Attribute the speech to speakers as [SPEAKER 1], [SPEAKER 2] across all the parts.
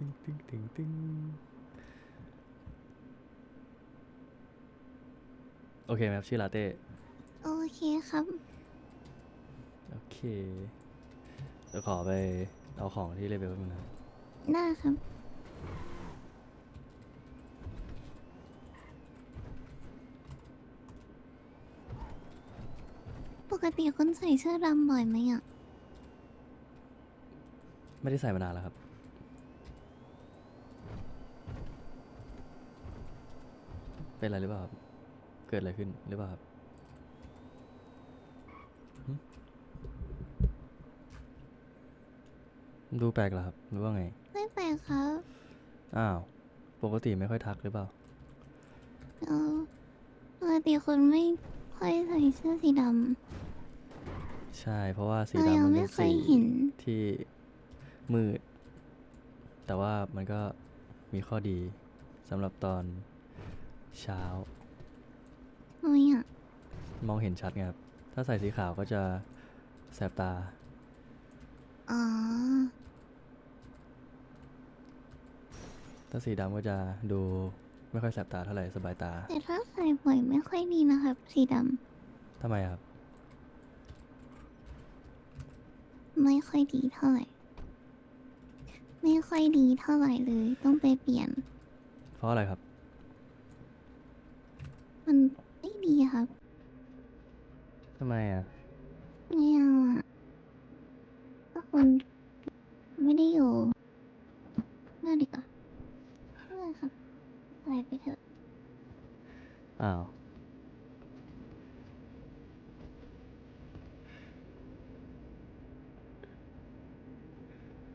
[SPEAKER 1] ตึงตึงตึงตึงโอเคไหมครับชื่อลาเต้
[SPEAKER 2] โอเคครับ
[SPEAKER 1] โอเคเดี๋ยวขอไปเอาของที่เลเวลแป๊บนึงนะ
[SPEAKER 2] ได้ครับ ปกติคุณใส่เสื้อดำบ่อยไหมอะ
[SPEAKER 1] ไม่ได้ใส่มานานแล้วครับ เป็นอะไรหรือเปล่าครับเกิดอะไรขึ้นหรือเปล่าครับหึดูแปลกเหรอครับหรือว่าไง
[SPEAKER 2] ไม่แปลกครับ
[SPEAKER 1] อ้าวปกติไม่ค่อยทักหรือเปล่า
[SPEAKER 2] เออปกติคุณไม่ค่อยใส่เสื้อสีด
[SPEAKER 1] ใช่ เพราะว่าำสี
[SPEAKER 2] เรา
[SPEAKER 1] ดำ
[SPEAKER 2] ยัง
[SPEAKER 1] มัน
[SPEAKER 2] ไม่
[SPEAKER 1] เป็น
[SPEAKER 2] เค
[SPEAKER 1] สี
[SPEAKER 2] ยเห็น
[SPEAKER 1] ที่มืด แต่ว่ามันก็มีข้อดีสำหรับตอน เช้า
[SPEAKER 2] ทำไมอะ
[SPEAKER 1] มองเห็นชัดไงครับ ถ้าใส่สีขาวก็จะแสบตา
[SPEAKER 2] อ๋อ
[SPEAKER 1] ถ้าสีดำก็จะดูไม่ค่อยแสบตาเท่าไหร่สบายตา
[SPEAKER 2] แต่ถ้าใส่บ่อยไม่ค่อยดีนะครับ สีด
[SPEAKER 1] ทำไมครับำ
[SPEAKER 2] ไม่ค่อยดีเท่าไหร่ ไม่ค่อยดีเท่าไหร่เลย ต้องไปเปลี่ยน
[SPEAKER 1] เพราะอะไรครับ
[SPEAKER 2] มันไม่ดีครับ
[SPEAKER 1] ทำไมอะ
[SPEAKER 2] ไม่เอาอะก็คุณไม่ได้อยู่น่าดีกว่าเพื่อครับใส่ไปเถอะ
[SPEAKER 1] อ้าว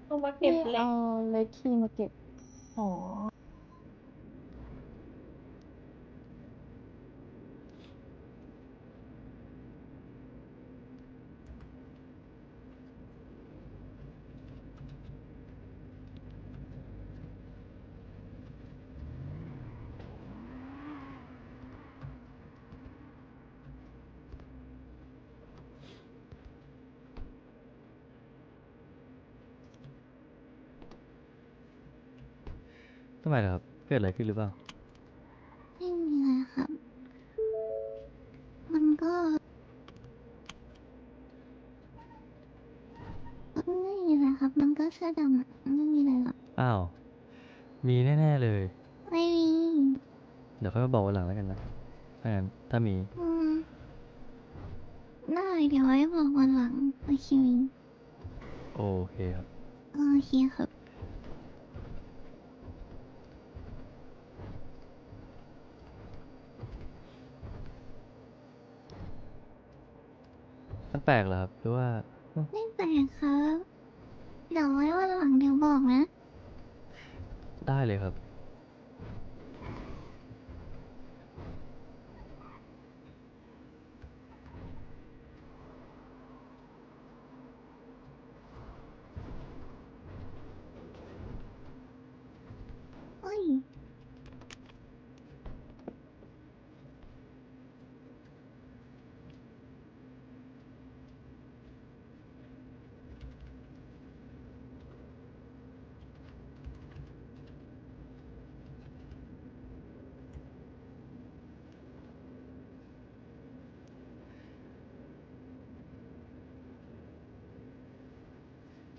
[SPEAKER 3] เอามาเก็บเล็ก
[SPEAKER 4] เอาเล็กคีย์มาเก็บ
[SPEAKER 3] อ๋อ
[SPEAKER 1] ทำไมล่ะครับ เกิดอะไรขึ้นหรือเปล่า
[SPEAKER 2] ไม่มีอะไรครับ มันก็ไม่มีอะไรครับ มันก็เสื้อดำอะไม่มีอะไรหรอก
[SPEAKER 1] อ้าว มีแน่ ๆ เลย
[SPEAKER 2] ไม่มี
[SPEAKER 1] เดี๋ยวค่อยมาบอกวันหลังแล้วกันนะถ้างั้นถ้ามี
[SPEAKER 2] อืมได้เดี๋ยวไว้บอกวันหลังโอเค
[SPEAKER 1] โอเคครับ
[SPEAKER 2] โอเคครับ
[SPEAKER 1] มันแปลกเหรอครับ หรือว่า
[SPEAKER 2] ไม่แปลกครับ เดี๋ยวไว้วันหลังเดี๋ยวบอกนะ
[SPEAKER 1] ได้เลยครับ
[SPEAKER 2] เอ้ย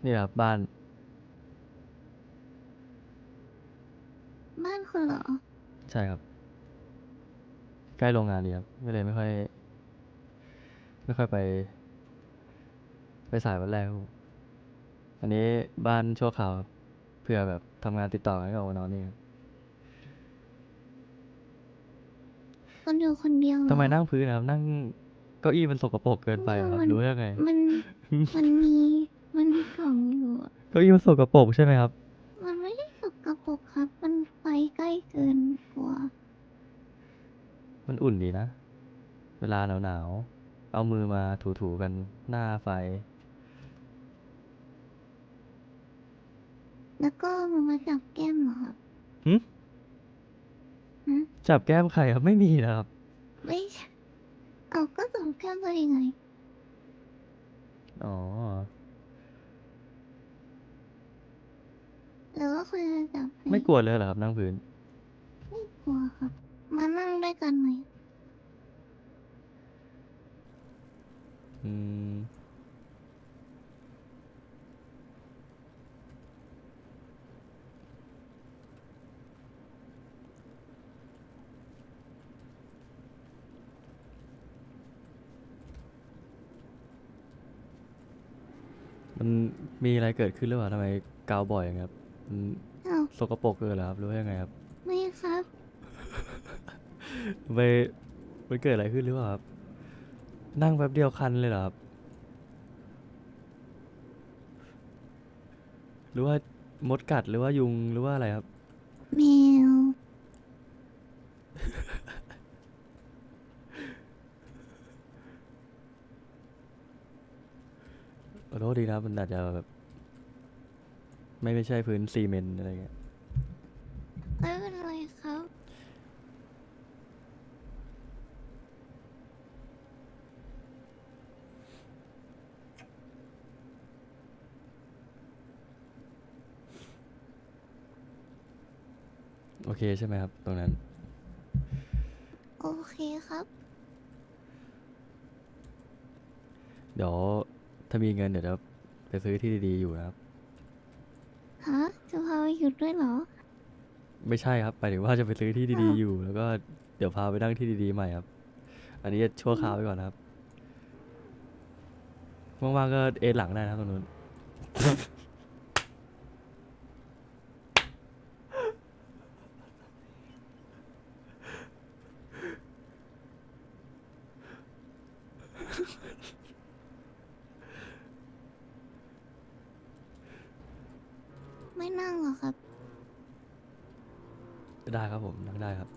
[SPEAKER 1] นี่ครับบ้าน
[SPEAKER 2] บ้านคุณเหรอ
[SPEAKER 1] ใช่ครับ ใกล้โรงงานดีครับไม่เลยไม่ค่อย ไม่ค่อยไป ไปสายวันแรกครับผมอันนี้บ้านชั่วคราวครับเพื่อแบบทำงานติดต่อกันก็ออกมานอนนี่ครับ
[SPEAKER 2] คุณอยู่คนเดียวเหรอ
[SPEAKER 1] ทำไมนั่งพื้นนะครับ นั่งเก้าอี้มันสกปรกเกินไปเหรอครับ
[SPEAKER 2] มัน
[SPEAKER 1] ดูยังไง
[SPEAKER 2] มัน มันมี มันมีกล่องอยู่อะ
[SPEAKER 1] เก้าอี้มันสกปรกใช่ไหมครับ
[SPEAKER 2] มันไม่ได้สกปรกครับ มันไฟใกล้เกินกลัว
[SPEAKER 1] มันอุ่นดีนะ เวลาหนาวหนาวๆ เอามือมาถูๆกันหน้าไฟ
[SPEAKER 2] แล้วก็มันมาจับแก้มเหรอครับ
[SPEAKER 1] หึ
[SPEAKER 2] ฮะ
[SPEAKER 1] จับแก้มใครครับไม่มีนะครับ
[SPEAKER 2] ไม่ใช่เอาก็จับแก้มตัวเองไง
[SPEAKER 1] อ๋อ
[SPEAKER 2] หรือว่าคุณจะ
[SPEAKER 1] ไม่กลัวเลยเหรอครับนั่งพื้น
[SPEAKER 2] ไม่กลัวครับ มานั่งด้วยกันไหม
[SPEAKER 1] อืม มันมีอะไรเกิดขึ้นหรือเปล่าทำไมกาวบ่อยอย่างเงี้ยครับ มัน
[SPEAKER 2] อ้าว
[SPEAKER 1] สกปรกเกินเหรอครับหรือว่ายังไงครับ
[SPEAKER 2] ไม่ครับ
[SPEAKER 1] ไปมันเกิดอะไรขึ้นหรือเปล่าครับ นั่งแป๊บเดียวคันเลยเหรอครับ หรือว่ามดกัดหรือว่ายุงหรือว่าอะไรครับ
[SPEAKER 2] แมว
[SPEAKER 1] ขอโทษทีนะครับมันอาจจะแบบ ไม่ไม่ใช่พื้นซีเมนต์อะไรเงี้ย
[SPEAKER 2] ไม่เป็นไรครับ
[SPEAKER 1] โอเคใช่ไหมครับ ตรงนั้น
[SPEAKER 2] โอเคครับ
[SPEAKER 1] เดี๋ยวถ้ามีเงินเดี๋ยวจะไปซื้อที่ดีๆอยู่นะครับ
[SPEAKER 2] ฮะจะพาไปหยุดด้วยเหรอ
[SPEAKER 1] ไม่ใช่ครับหมายถึงว่าจะไปซื้อที่ดี
[SPEAKER 2] อ้าว
[SPEAKER 1] ๆอยู่ แล้วก็เดี๋ยวพาไปนั่งที่ดีๆใหม่ครับ อันนี้จะชั่วคราวไว้ก่อนนะครับว่างๆก็เอนหลังได้นะครับตรงนู้น
[SPEAKER 2] ไม่นั่งเหรอครับ
[SPEAKER 1] ได้ครับผมนั่งได้ครับ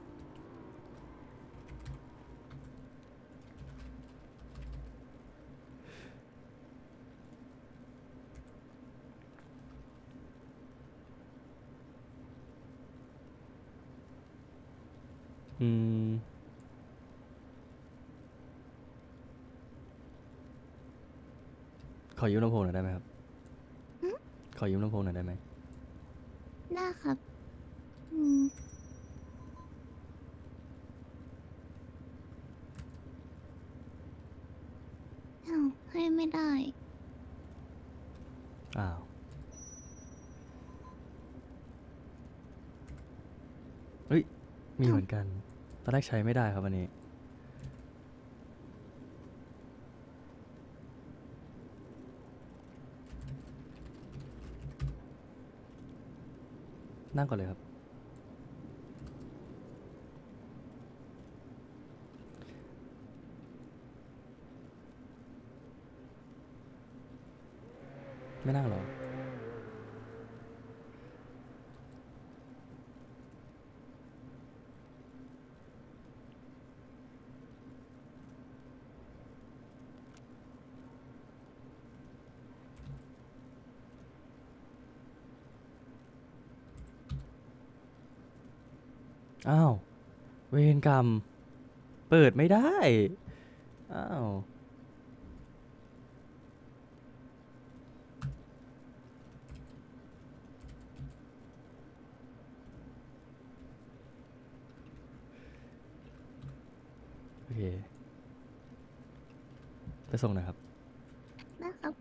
[SPEAKER 1] อืม ขอยืมลำโพงหน่อยได้ไหมครับ
[SPEAKER 2] หึ
[SPEAKER 1] ขอยืมลำโพงหน่อยได้ไหม
[SPEAKER 2] ได้ครับ อืมอ้าวให้ไม่ได้
[SPEAKER 1] อ้าว เฮ้ย มีเหมือนกัน ตอนแรกใช้ไม่ได้ครับอันนี้ นั่งก่อนเลยครับ ไม่นั่งหรออ้าว เวรกรรม เปิดไม่ได้ อ้าว เค ไปส่งหน่อยครับ
[SPEAKER 2] นะครับ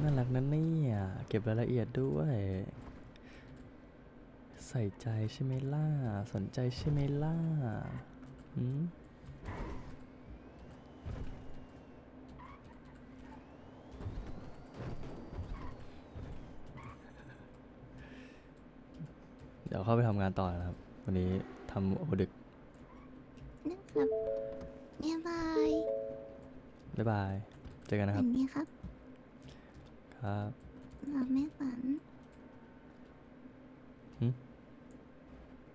[SPEAKER 1] น่ารักนะเนี่ย เก็บรายละเอียดด้วย ใส่ใจใช่ไหมล่ะสนใจใช่ไหมล่ะหืม ดี๋ยวเข้าไปทำงานต่อนะครับ วันนี้ทำโอดึก
[SPEAKER 2] นะครับบ๊ายบาย
[SPEAKER 1] บ๊ายบาย เจอกันนะค
[SPEAKER 2] อั
[SPEAKER 1] รับ
[SPEAKER 2] นนี้ครับ
[SPEAKER 1] ครับ
[SPEAKER 2] หลับไม่ฝัน
[SPEAKER 1] หึ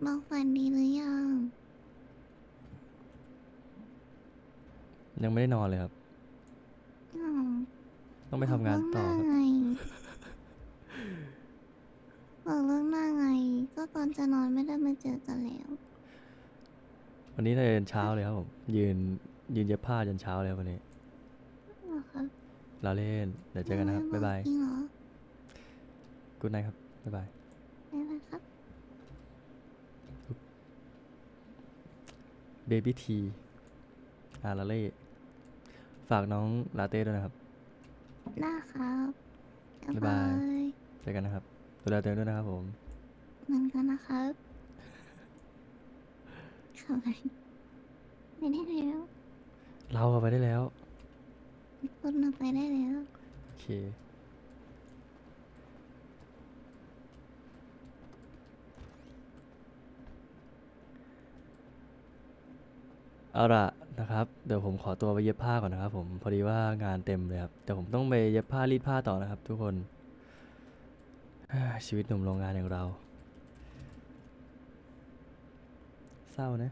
[SPEAKER 2] บอกฝันดีหรือยัง
[SPEAKER 1] ยังไม่ได้นอนเลยครับ
[SPEAKER 2] อ้าว
[SPEAKER 1] ต้องไปทำงานต่อ
[SPEAKER 2] บอก
[SPEAKER 1] ค
[SPEAKER 2] เรื่
[SPEAKER 1] รับ
[SPEAKER 2] งหน้าไงบอกเรื่องหน้าไงก็ ตอนจะนอนไม่ได้มาเจอกันแล้ว
[SPEAKER 1] โวันนี้น่าจะเย็นเช้าเลยครับผมยืนยืนเย็บผ้าจนเช้าเลยครับวันนี้
[SPEAKER 2] เหรอครับ
[SPEAKER 1] เราเล่นเดี๋ยวเจอกันนะครับบ๊ายบาย
[SPEAKER 2] จริงเหรอ
[SPEAKER 1] กูดไนครับบ๊ายบาย
[SPEAKER 2] บ๊ายบายครับ
[SPEAKER 1] เบบี้ทีอาลาเล่ฝากน้องลาเต้ด้วยนะครับ
[SPEAKER 2] ได้ครับ
[SPEAKER 1] บ๊ายบายเจอกันนะครับดูแลตัวเองด้วยนะครับผม
[SPEAKER 2] เหมือนกันนะครับขับไปไม่ได้แล้ว
[SPEAKER 1] เราอะไปได้แล้ว
[SPEAKER 2] คุณเราไปได้แล้ว
[SPEAKER 1] โอเค เอาละนะครับ เดี๋ยวผมขอตัวไปเย็บผ้าก่อนนะครับผม พอดีว่างานเต็มเลยครับ แต่ผมต้องไปเย็บผ้ารีดผ้าต่อนะครับทุกคนอ่าชีวิตหนุ่มโรงงานอย่างเรา เศร้านะ